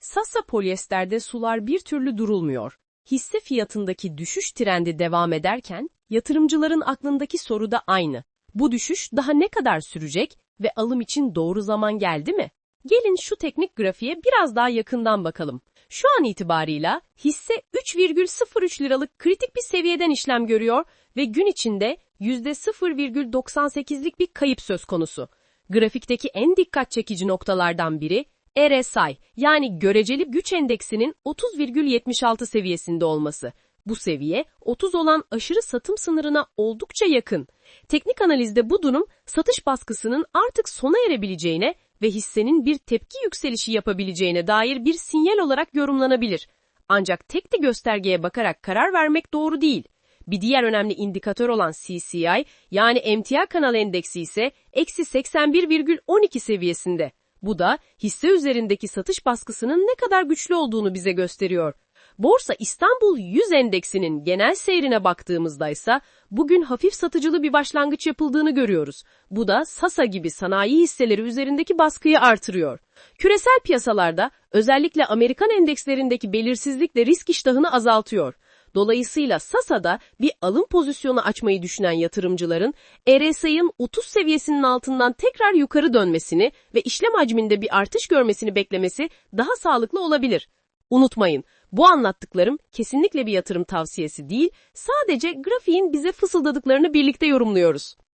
Sasa polyesterde sular bir türlü durulmuyor. Hisse fiyatındaki düşüş trendi devam ederken, yatırımcıların aklındaki soru da aynı. Bu düşüş daha ne kadar sürecek ve alım için doğru zaman geldi mi? Gelin şu teknik grafiğe biraz daha yakından bakalım. Şu an itibarıyla hisse 3,03 liralık kritik bir seviyeden işlem görüyor ve gün içinde %0,98'lik bir kayıp söz konusu. Grafikteki en dikkat çekici noktalardan biri RSI yani göreceli güç endeksinin 30,76 seviyesinde olması. Bu seviye 30 olan aşırı satım sınırına oldukça yakın. Teknik analizde bu durum satış baskısının artık sona erebileceğine ve hissenin bir tepki yükselişi yapabileceğine dair bir sinyal olarak yorumlanabilir. Ancak tek de göstergeye bakarak karar vermek doğru değil. Bir diğer önemli indikatör olan CCI yani emtia kanal endeksi ise eksi 81,12 seviyesinde. Bu da hisse üzerindeki satış baskısının ne kadar güçlü olduğunu bize gösteriyor. Borsa İstanbul 100 endeksinin genel seyrine baktığımızda ise bugün hafif satıcılı bir başlangıç yapıldığını görüyoruz. Bu da Sasa gibi sanayi hisseleri üzerindeki baskıyı artırıyor. Küresel piyasalarda özellikle Amerikan endekslerindeki belirsizlik de risk iştahını azaltıyor. Dolayısıyla Sasa'da bir alım pozisyonu açmayı düşünen yatırımcıların RSI'ın 30 seviyesinin altından tekrar yukarı dönmesini ve işlem hacminde bir artış görmesini beklemesi daha sağlıklı olabilir. Unutmayın, bu anlattıklarım kesinlikle bir yatırım tavsiyesi değil, sadece grafiğin bize fısıldadıklarını birlikte yorumluyoruz.